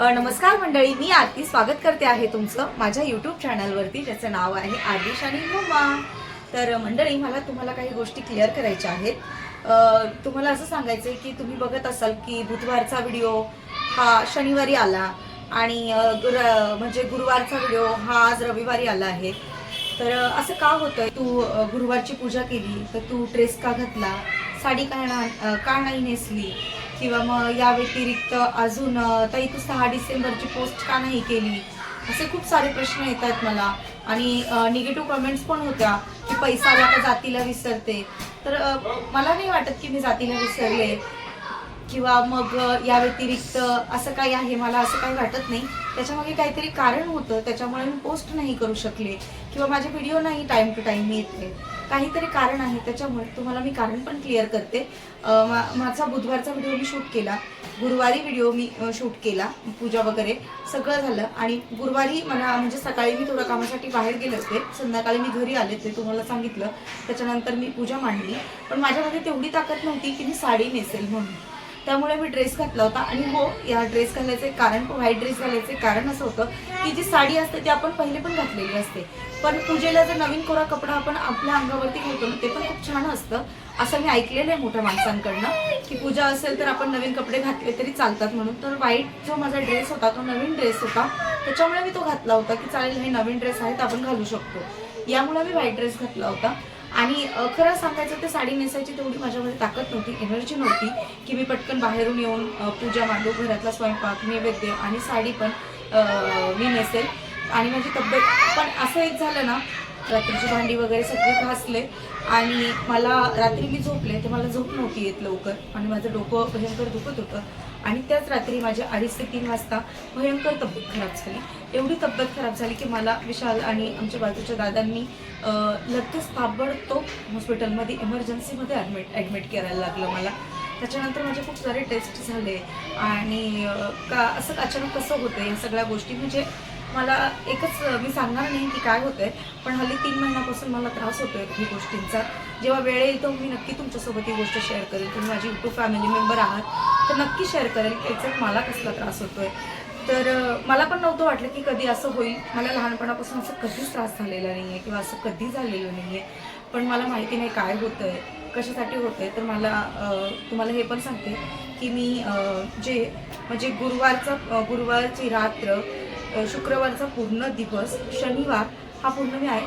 नमस्कार मंडळी मी आरती स्वागत करते आहे तुमचं माझ्या यूट्यूब चॅनलवरती ज्याचं नाव आहे आदिश आणि मुमा तर मंडळी मला तुम्हाला काही गोष्टी क्लिअर करायच्या आहेत. तुम्हाला असं सांगायचं आहे की तुम्ही बघत असाल की बुधवारचा व्हिडिओ हा शनिवारी आला आणि गुर म्हणजे गुरुवारचा व्हिडिओ हा आज रविवारी आला आहे. तर असं का होतं तू गुरुवारची पूजा केली तर तू ड्रेस का घातला? साडी का ना का नाही नेसली? किंवा मग या व्यतिरिक्त अजून ताई तू सहा डिसेंबरची पोस्ट का नाही केली? असे खूप सारे प्रश्न येत आहेत मला. आणि निगेटिव्ह कमेंट्स पण होत्या की पैसा आला का जातीला विसरते. तर मला नाही वाटत की मी जातीला विसरले. किंवा मग या व्यतिरिक्त असं काही आहे मला असं काही वाटत नाही. त्याच्यामागे काहीतरी कारण होतं. त्याच्यामुळे मी पोस्ट नाही करू शकले. किंवा माझे व्हिडिओ नाही टाईम टू टाईम येते काहीतरी कारण आहे त्याच्यामुळे तुम्हाला मी कारण पण क्लिअर करते. मा- माझा बुधवारचा व्हिडिओ मी शूट केला. गुरुवारी व्हिडिओ मी शूट केला पूजा वगैरे. सगळं झालं आणि गुरुवारी मला म्हणजे सकाळी मी थोडं कामासाठी बाहेर गेले होते. संध्याकाळी मी घरी आले ते तुम्हाला सांगितलं. त्याच्यानंतर मी पूजा मांडली. पण माझ्यामध्ये तेवढी ताकद नव्हती की मी साडी नेसेल म्हणून. त्यामुळे मी ड्रेस घातला होता. आणि हो या ड्रेस घालायचं कारण व्हाईट ड्रेस घालायचं कारण असं होतं की जी साडी असते ती आपण पहिले पण घातलेली असते. पण पूजेला जर नवीन कोरा कपडा आपण आपल्या अंगावरती घालतो ना ते पण खूप छान असतं. असं मी ऐकलेलं आहे मोठ्या माणसांकडनं की पूजा असेल तर आपण नवीन कपडे घातले तरी चालतात म्हणून. तर व्हाईट जो माझा ड्रेस होता तो नवीन ड्रेस होता. त्याच्यामुळे मी तो घातला होता की चालेल हे नवीन ड्रेस आहेत आपण घालू शकतो. यामुळे मी व्हाईट ड्रेस घातला होता. आणि खरं सांगायचं तर साडी नेसायची तेवढी माझ्यामध्ये ताकद नव्हती एनर्जी नव्हती की मी पटकन बाहेरून येऊन पूजा मांडू घरातला स्वयंपाक नैवेद्य आणि साडी पण मी नेसेल. आणि माझी तब्येत पण असं एक झालं ना रात्रीची भांडी वगैरे सगळे घासले आणि मला रात्री मी झोपले तर मला झोप नव्हती येत लवकर. आणि माझं डोकं भयंकर दुखत होतं. आणि त्याच रात्री माझ्या अडीच ते तीन वाजता भयंकर तब्येत खराब झाली. एवढी तब्येत खराब झाली की मला विशाल आणि आमच्या बाजूच्या दादांनी लगेच ताबडतोब हॉस्पिटलमध्ये इमर्जन्सीमध्ये ॲडमिट ॲडमिट करायला लागलं मला. त्याच्यानंतर माझे खूप सारे टेस्ट झाले. आणि का असं अचानक कसं होतं या सगळ्या गोष्टी? म्हणजे मला एकच मी सांगणार नाही की काय होतंय पण हल्ली तीन महिन्यापासून मला त्रास होतोय काही गोष्टींचा. जेव्हा वेळ येईल तेव्हा मी नक्की तुमच्यासोबत ही गोष्ट शेअर करेल तुम्ही माझी यूट्यूब फॅमिली मेंबर आहात तर नक्की शेअर करेल की एक्झॅक्ट मला कसला त्रास होतोय. तर मला पण नव्हतं वाटलं की कधी असं होईल. मला लहानपणापासून असं कधीच त्रास झालेला नाही आहे किंवा असं कधी झालेलं नाही आहे पण मला माहिती नाही काय होतं आहे कशासाठी होतं आहे तर मला तुम्हाला हे पण सांगते की मी जे म्हणजे गुरुवारचा गुरुवारची रात्र शुक्रवारचा पूर्ण दिवस शनिवार हा पूर्ण मी आय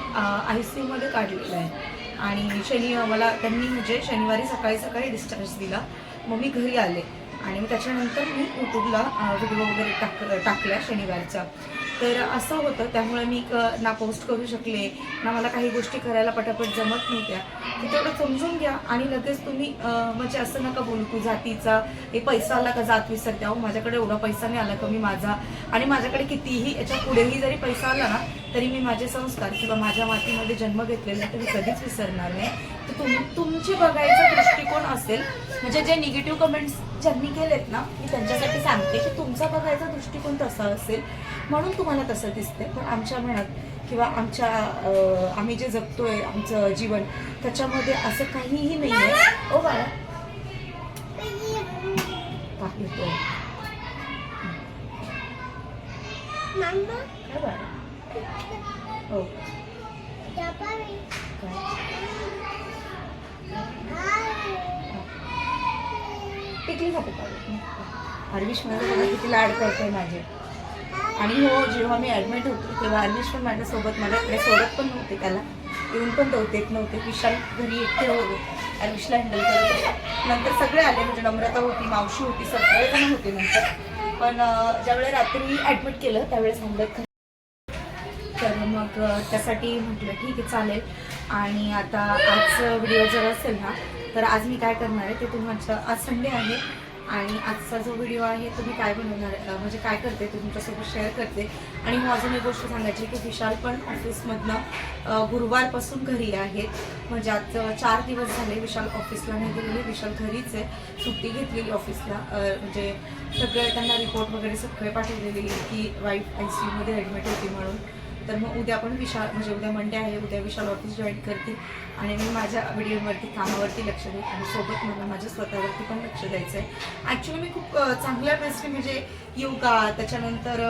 आय सी यूमध्ये काढलेला आहे. आणि शनि मला त्यांनी म्हणजे शनिवारी सकाळी सकाळी डिस्चार्ज दिला. मग मी घरी आले. आणि मग त्याच्यानंतर मी यूट्यूबला व्हिडिओ वगैरे टाक टाकल्या शनिवारचा. तर असं होतं. त्यामुळे मी ना पोस्ट करू शकले ना मला काही गोष्टी करायला पटापट जमत नव्हत्या. तर तेवढं समजून घ्या आणि लगेच तुम्ही म्हणजे असं नका बोलू तू जातीचा हे पैसा आला का जात विसरते. अहो माझ्याकडे एवढा पैसा नाही आला का मी माझा. आणि माझ्याकडे कितीही याच्या पुढेही जरी पैसा आला ना तरी मी माझे संस्कार किंवा माझ्या मातीमध्ये जन्म घेतलेला तर मी कधीच विसरणार नाही. तुम तुमची बघायचा दृष्टिकोन असेल म्हणजे जे निगेटिव्ह कमेंट्स ज्यांनी केलेत ना मी त्यांच्यासाठी सांगते की तुमचा बघायचा दृष्टिकोन तसा असेल म्हणून तुम्हाला तसं दिसते पण आमच्या मनात किंवा आमच्या आम्ही जे जगतोय आमचं जीवन त्याच्यामध्ये असं काहीही नाही आहे ओ बाळा. हो काय टिकली जाते पाहिजे हरविश मला बघा किती लाड करतोय माझे. आणि हो जेव्हा मी ॲडमिट होते तेव्हा हरविश पण माझ्यासोबत माझ्याकडे सोडत पण नव्हते त्याला. येऊन पण तो देत नव्हते. विशाल घरी एकटे होते. हरविशला हँडल करत नंतर सगळे आले म्हणजे नम्रता होती मावशी होती सगळेजण होते नंतर. पण ज्यावेळेस रात्री ॲडमिट केलं त्यावेळेस हंडत तर मग त्यासाठी म्हटलं ठीक आहे चालेल. आणि आता आज व्हिडिओ जर असेल ना तर आज मी काय करणार आहे ते तुम्हाला आज संडे आहे आणि आजचा जो व्हिडिओ आहे तो मी काय बनवणार म्हणजे काय करते ते तुमच्यासोबत शेअर करते. आणि मग अजून एक गोष्ट सांगायची की विशाल पण ऑफिसमधनं गुरुवारपासून घरी आहेत म्हणजे आज चार दिवस झाले विशाल ऑफिसला नाही गेलेले. विशाल घरीच आहे. सुट्टी घेतलेली ऑफिसला म्हणजे सगळे त्यांना रिपोर्ट वगैरे सगळे पाठवलेले की वाईफ आय सी यूमध्ये ॲडमिट होती म्हणून. तर मग उद्या पण विशाल म्हणजे उद्या मंडे आहे उद्या विशाल ऑफिस जॉईन करते आणि मी माझ्या व्हिडिओवरती कामावरती लक्ष देते आणि सोबत मला माझ्या स्वतःवरती पण लक्ष द्यायचं आहे. ॲक्च्युली मी खूप चांगल्या बेस्ट म्हणजे योगा त्याच्यानंतर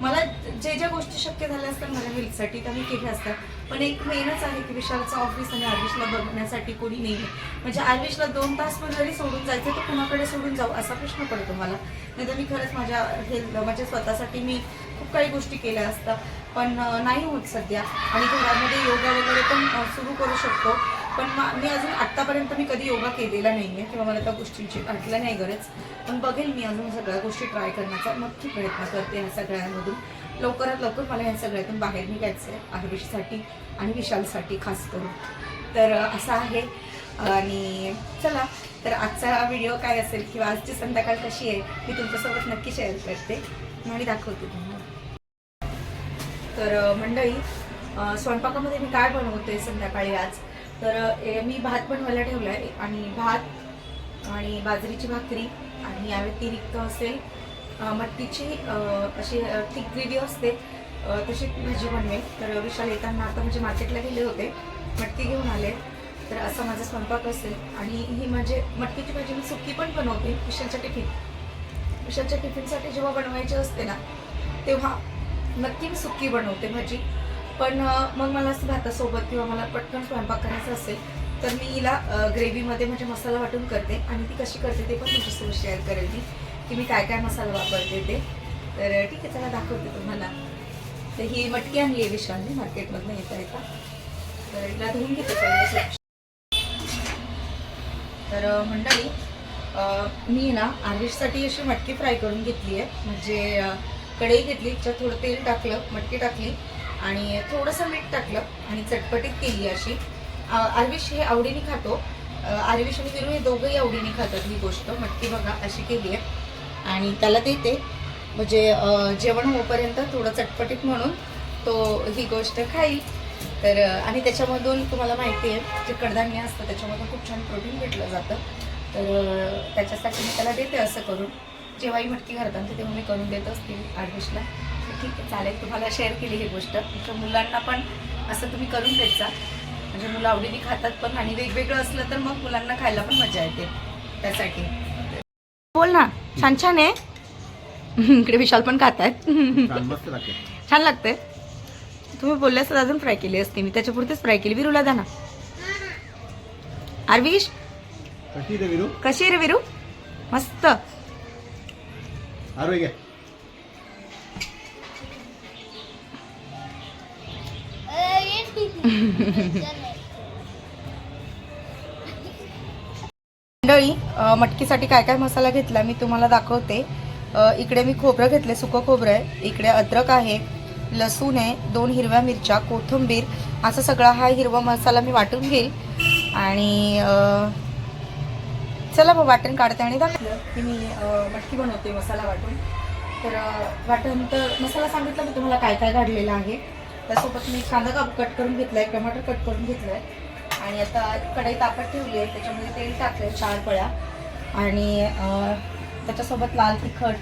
मला जे ज्या गोष्टी शक्य झाल्या असतात माझ्या हेल्थसाठी त्या मी केल्या असतात. पण एक मेनच आहे की विशालचं ऑफिस आणि आर्विशला बघण्यासाठी कोणी नाही आहे. म्हणजे आर्विशला दोन तास पण जरी सोडून जायचं तर कुणाकडे सोडून जाऊ असा प्रश्न पडतो मला. नाही तर मी खरंच माझ्या हेल्थ माझ्या स्वतःसाठी मी खूप काही गोष्टी केल्या असतात पण नाही होत सध्या. आणि घरामध्ये योगा वगैरे पण सुरू करू शकतो. पण मी अजून आत्तापर्यंत मी कधी योगा केलेला नाही आहे किंवा मला त्या गोष्टींची वाटलं नाही गरज. पण बघेल मी अजून सगळ्या गोष्टी ट्राय करण्याचा नक्की प्रयत्न करते ह्या सगळ्यांमधून. लवकरात लवकर मला ह्या सगळ्यातून बाहेर निघायचं आहे आयुर्वेदसाठी आणि विशालसाठी खास करून. तर असं आहे. आणि चला तर आजचा व्हिडिओ काय असेल किंवा आजची संध्याकाळ कशी आहे मी तुमच्यासोबत नक्की शेअर करते आणि दाखवते तुम्हाला. तर मंडळी स्वयंपाकामध्ये मी काय बनवते संध्याकाळी आज? तर ए- मी भात बनवायला ठेवला आहे आणि भात आणि बाजरीची भाकरी आणि या व्यतिरिक्त असेल अ, मटकीची अशी थिक ग्रेव्ही असते तशी भाजी बनवेल तर विशाल येताना आता म्हणजे मार्केटला गेले होते मटकी घेऊन आले. तर असा माझा स्वयंपाक असेल. आणि ही म्हणजे मटकीची भाजी मी सुकी पण बनवते विशालच्या टिफिन. विशालच्या टिफिनसाठी जेव्हा बनवायची असते ना तेव्हा नक्की मी सुकी बनवते भाजी. पण मग मला असं भातासोबत किंवा मला पटकन स्वयंपाक करायचा असेल तर मी हिला ग्रेव्हीमध्ये म्हणजे मसाला वाटून करते आणि ती कशी करते ते पण तुमच्यासोबत शेअर करेल मी की मी काय काय मसाला वापरते ते. तर ठीक आहे चला दाखवते तुम्हाला. तर ही मटकी आणली आहे विशालने मार्केटमधनं येता येता. तर हिला धुवून घेते स्वच्छ. तर मंडळी मी ना आर्विशसाठी अशी मटकी फ्राय करून घेतली आहे. म्हणजे कढई घेतली त्याच्यात थोडं तेल टाकलं मटकी टाकली आणि थोडंसं मीठ टाकलं आणि चटपटीत केली अशी. अ, आर्विश हे आवडीने खातो. अ, आर्विश आणि विरू हे दोघंही आवडीने खातात ही गोष्ट. मटकी बघा अशी केली आहे. आणि त्याला देते. म्हणजे जेवण होईपर्यंत थोडं चटपटीत म्हणून तो ही गोष्ट खाईल. तर आणि त्याच्यामधून तुम्हाला माहिती आहे जे कडधान्य असतं त्याच्यामधून खूप छान प्रोटीन भेटलं जातं. तर त्याच्यासाठी मी त्याला देते असं करून. जेव्हाही मटकी घरात आणते तेव्हा मी करून देत असते आर्विशला तर ठीक आहे चालेल. तुम्हाला शेअर केली ही गोष्ट. तुमच्या मुलांना पण असं तुम्ही करून देत जा. म्हणजे मुलं आवडीने खातात पण आणि वेगवेगळं असलं तर मग मुलांना खायला पण मजा येते. त्यासाठी. बोल ना. छान छान आहे. इकडे विशाल पण खात आहेत छान मस्त लागते. तुम्ही बोलले असतात अजून फ्राय केली असते. मी त्याच्यापुरतीच फ्राय केली. विरूला द्या ना. आरविश? कशी रे विरू? कशी आहे रे विरू? मस्त. आरोग्य घ्या. मंडळी मटकीसाठी काय काय मसाला घेतला मी तुम्हाला दाखवते. इकडे मी खोबरं घेतले सुकं खोबरं आहे. इकडे अद्रक आहे लसूण आहे दोन हिरव्या मिरच्या कोथिंबीर. असा सगळा हा हिरवा मसाला मी वाटून घेईल. आणि चला मग वाटण काढते आणि दाखवलं की मी मटकी बनवते मसाला वाटून. तर वाटण तर मसाला सांगितलं मी तुम्हाला काय काय काढलेलं आहे. त्यासोबत मी कांदा काप कट करून घेतला आहे टमाटर कट करून घेतलं आहे आणि आता कढई तापत ठेवली आहे त्याच्यामध्ये तेल टाकलं आहे चार पळ्या. आणि त्याच्यासोबत लाल तिखट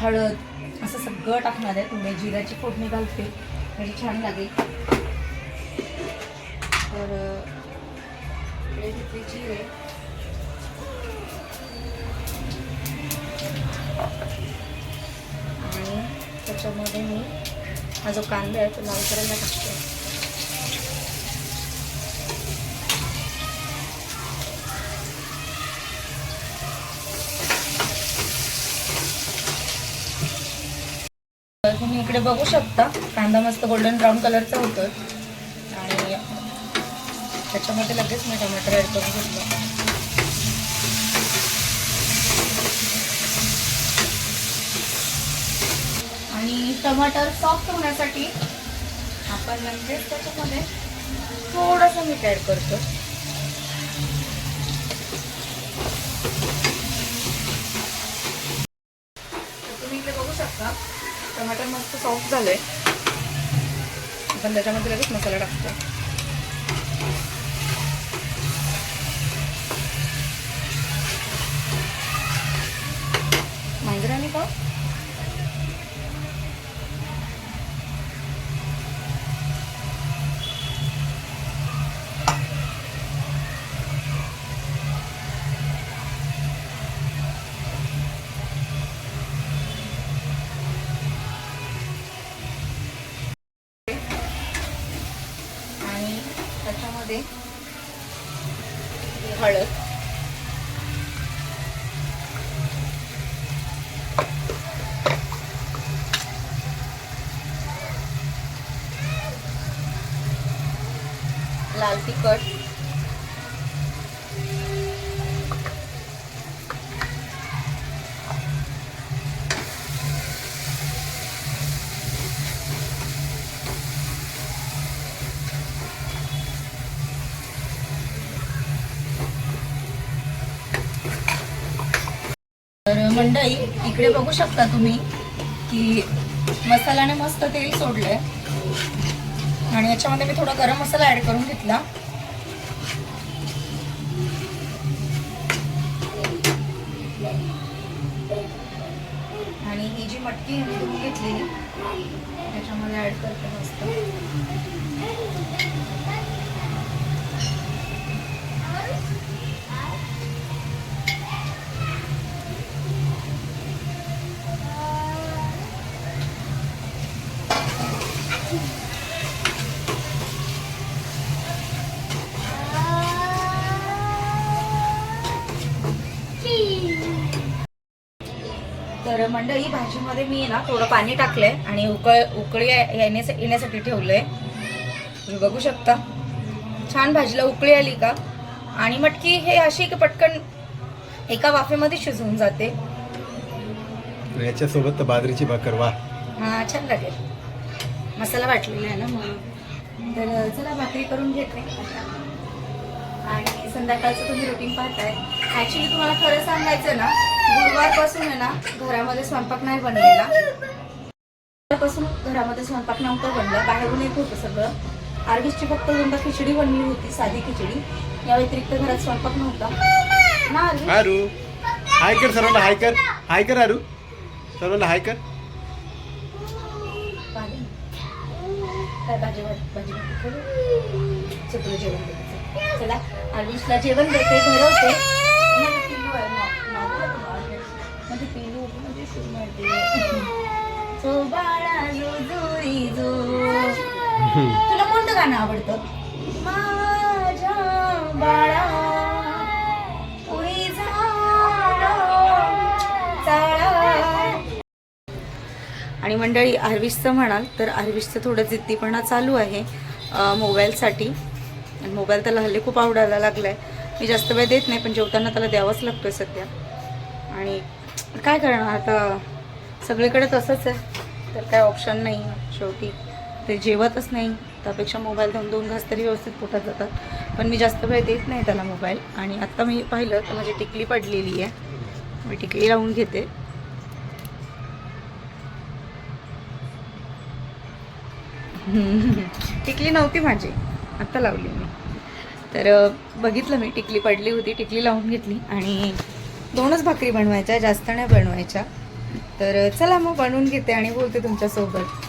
हळद असं सगळं टाकणार आहे. तुम्ही जिऱ्याची फोडणी घालते म्हणजे छान लागेल. तर जिरे. त्याच्यामध्ये मी हा जो कांदा आहे तो लाल करायला टाकते. तर तुम्ही इकडे बघू शकता कांदा मस्त गोल्डन ब्राऊन कलरचा होतो आणि त्याच्यामध्ये लगेच मी टमाटर ॲड करून घेतलं आणि टमाटर सॉफ्ट होण्यासाठी आपण म्हणजे त्याच्यामध्ये थोडंसं मीठ ॲड करतो. तर तुम्ही इकडे बघू शकता टमाटर मस्त सॉफ्ट झालंय. आपण त्याच्यामध्ये लगेच मसाला टाकतो मांजराने का याच्यामध्ये हळद मंडई इकडे बघू शकता तुम्ही की मसाल्याने मस्त तेल सोडलंय. आणि याच्यामध्ये मी थोडा गरम मसाला ऍड करून घेतला. आणि ही जी मटकी मी तुम्ही घेतलेली त्याच्यामध्ये ऍड करते मस्त. तर मंडळी भाजीमध्ये मी ना थोडं पाणी टाकलंय आणि उकळ उकळी येण्यास येण्यासाठी ठेवलंय. तुम्ही बघू शकता. छान भाजीला उकळी आली का? आणि मटकी हे अशी की पटकन एका वाफेमध्ये शिजवून जाते. याच्यासोबत बाजरीची भाकर वा. हा छान लागेल. मसाला वाटलेला आहे ना म्हणून. तर चला भाकरी करून घेते. आणि संध्याकाळचं तुम्ही रुटीन पाहताय. ॲक्च्युली तुम्हाला खरं सांगायचं ना गुरुवारपासून आहे ना घरामध्ये स्वयंपाक नाही बनलेला. गुरुवारपासून घरामध्ये स्वयंपाक नव्हतं बनलं बाहेरून येत होतं सगळं. आर्वीसची फक्त दोनदा खिचडी बनली होती साधी खिचडी. या व्यतिरिक्त घरात स्वयंपाक नव्हता. ना आरू हाय कर सर्वांना हाय कर हाय कर आरू. सर्वांना हाय कर. काय भाजी भाजी चला जेवण. चला आयुषला जेवण देते भरवते माझी पिल्लू आहे नॉ- नॉ- नॉ- माझी पिल्लू होती माझी सून म्हणते सो बाळा जुजुरी जो. तुला कोणतं गाणं आवडतं? माझ्या बाळा. आणि मंडळी आर्विसचं म्हणाल तर आर्विसचं थोडं जिद्दीपणा चालू आहे मोबाईलसाठी. मोबाईल त्याला हल्ली खूप आवडायला लागला आहे मी जास्त वेळ देत नाही पण जेवताना त्याला द्यावाच लागतो आहे सध्या. आणि काय करणार आता? सगळीकडे तसंच आहे. तर काय ऑप्शन नाही शेवटी. ते जेवतच नाही. त्यापेक्षा मोबाईल देऊन दोन घास तरी व्यवस्थित पोटात जातात. पण मी जास्त वेळ देत नाही त्याला मोबाईल. आणि आत्ता मी पाहिलं तर माझी टिकली पडलेली आहे. मी टिकली लावून घेते. टिकली नव्हती माझी. आत्ता लावली मी. तर बघितलं मी टिकली पडली होती टिकली लावून घेतली आणि दोनच भाकरी बनवायच्या जास्त नाही बनवायच्या. तर चला मग बनवून घेते आणि बोलते तुमच्यासोबत.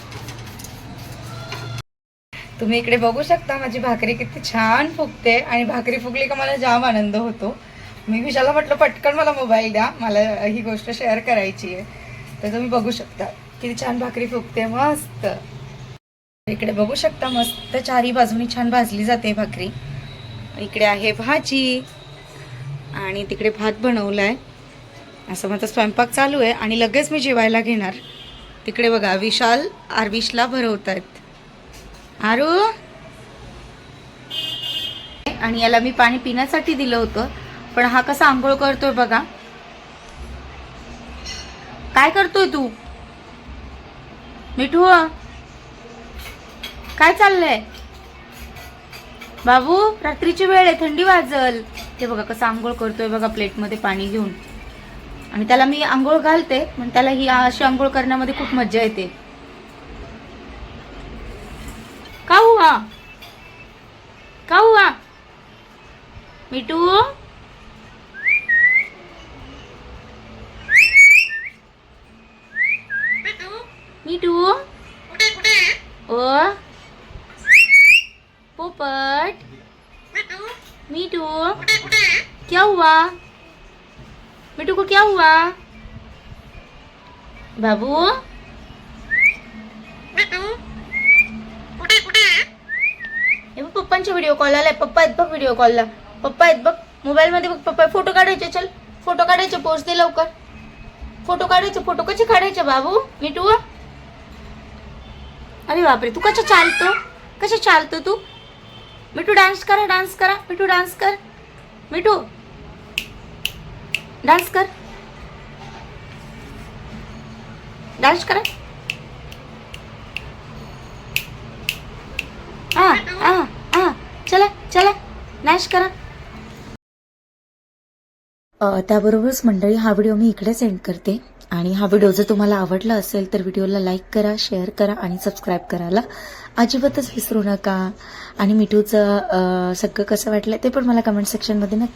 तुम्ही इकडे बघू शकता माझी भाकरी किती छान फुगते आणि भाकरी फुगली का मला जाम आनंद होतो. मी विशाला म्हटलं पटकन मला मोबाईल द्या मला ही गोष्ट शेअर करायची आहे. तर तुम्ही बघू शकता किती छान भाकरी फुगते मस्त. इकडे बघू शकता मस्त चारी बाजूनी छान भाजली जाते भाकरी. इकडे आहे भाजी आणि तिकडे भात बनवला आहे असं माझा स्वयंपाक चालू आहे आणि लगेच मी जेवायला घेणार. तिकडे बघा विशाल आरविशला भरवत आहेत आरू? आणि याला मी पाणी पिण्यासाठी दिलं होतं पण हा कसा आंघोळ करतोय बघा. काय करतोय तू? मिठू काय चाललंय? बाबू रात्रीची वेळ आहे थंडी वाजल. ते बघा कसं आंघोळ करतोय बघा प्लेटमध्ये पाणी घेऊन. आणि त्याला मी आंघोळ घालते पण त्याला ही अशी आंघोळ करण्यामध्ये खूप मजा येते. का हुआ? का हुआ? मिठू मिठू ओ? मीटू? क्या हुआ? मीटू को क्या हुआ? बाबू? हे बघ, पप्पांच्या व्हिडिओ कॉल आलाय. पप्पा आहेत बघ व्हिडिओ कॉलला पप्पा आहेत बघ. मोबाईल मध्ये बघ पप्पा. फोटो काढायचे चल. फोटो काढायचे पोस्ट दे लवकर. फोटो काढायचे फोटो कसे काढायचे बाबू? मिठू अरे बापरे तू कसं चालतो? कसं चालतो तू? मिठू डान्स करा डान्स करा मिठू डान्स कर. मिठू डान्स कर. डान्स करा. हां हां हां चला चला डान्स करा. त्याबरोबरच मंडळी हा व्हिडिओ मी इकडे सेंड करते. आणि हा व्हिडिओ जर तुम्हाला आवडला असेल तर व्हिडिओला लाईक करा शेअर करा आणि सबस्क्राईब करायला अजिबातच विसरू नका. आणि मिठूचं सगळं कसं वाटलं ते पण मला कमेंट सेक्शनमध्ये नक्की